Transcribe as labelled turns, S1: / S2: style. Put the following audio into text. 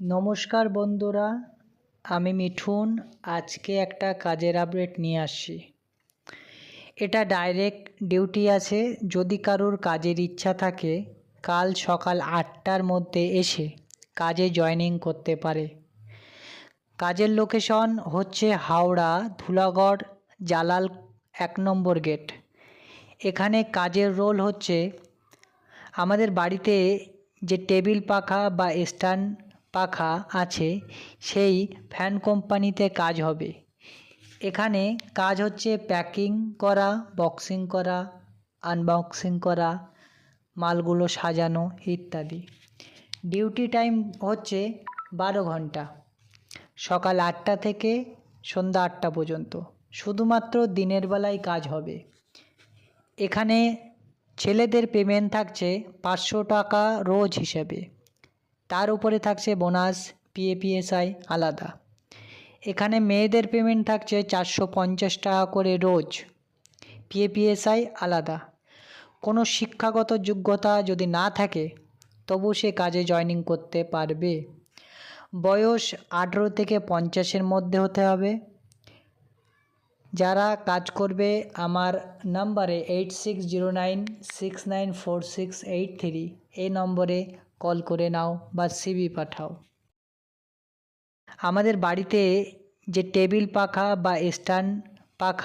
S1: নমস্কার বন্ধুরা, আমি মিঠুন। আজকে একটা কাজের আপডেট নিয়ে আসছি। এটা ডাইরেক্ট ডিউটি আছে। যদি কারোর কাজের ইচ্ছা থাকে, কাল সকাল আটটার মধ্যে এসে কাজে জয়েনিং করতে পারে। কাজের লোকেশন হচ্ছে হাওড়া, ধুলাগড়, জালাল এক নম্বর গেট এখানে কাজের রোল হচ্ছে, আমাদের বাড়িতে যে টেবিল পাখা বা স্ট্যান্ড পাখা আছে, সেই ফ্যান কোম্পানিতে কাজ হবে। এখানে কাজ হচ্ছে প্যাকিং করা বক্সিং করা আনবক্সিং করা, মালগুলো সাজানো ইত্যাদি। ডিউটি টাইম হচ্ছে বারো ঘণ্টা। সকাল আটটা থেকে সন্ধ্যা আটটা পর্যন্ত। শুধুমাত্র দিনের বেলায় কাজ হবে। এখানে ছেলেদের পেমেন্ট থাকছে পাঁচশো টাকা রোজ হিসেবে। তার উপরে থাকছে বোনাস পিএপিএসআই আলাদা। এখানে মেয়েদের পেমেন্ট থাকছে চারশো পঞ্চাশ টাকা করে রোজ। পিএপিএসআই আলাদা। কোনো শিক্ষাগত যোগ্যতা যদি না থাকে, তবু সে কাজে জয়েনিং করতে পারবে। বয়স আঠেরো থেকে পঞ্চাশের মধ্যে হতে হবে। যারা কাজ করবে, আমার নাম্বারে eight six zero nine six nine four six eight three. এই নম্বরে কল করে নাও বা সিবি পাঠাও। আমাদের বাড়িতে যে টেবিল পাখা বা স্ট্যান্ড পাখা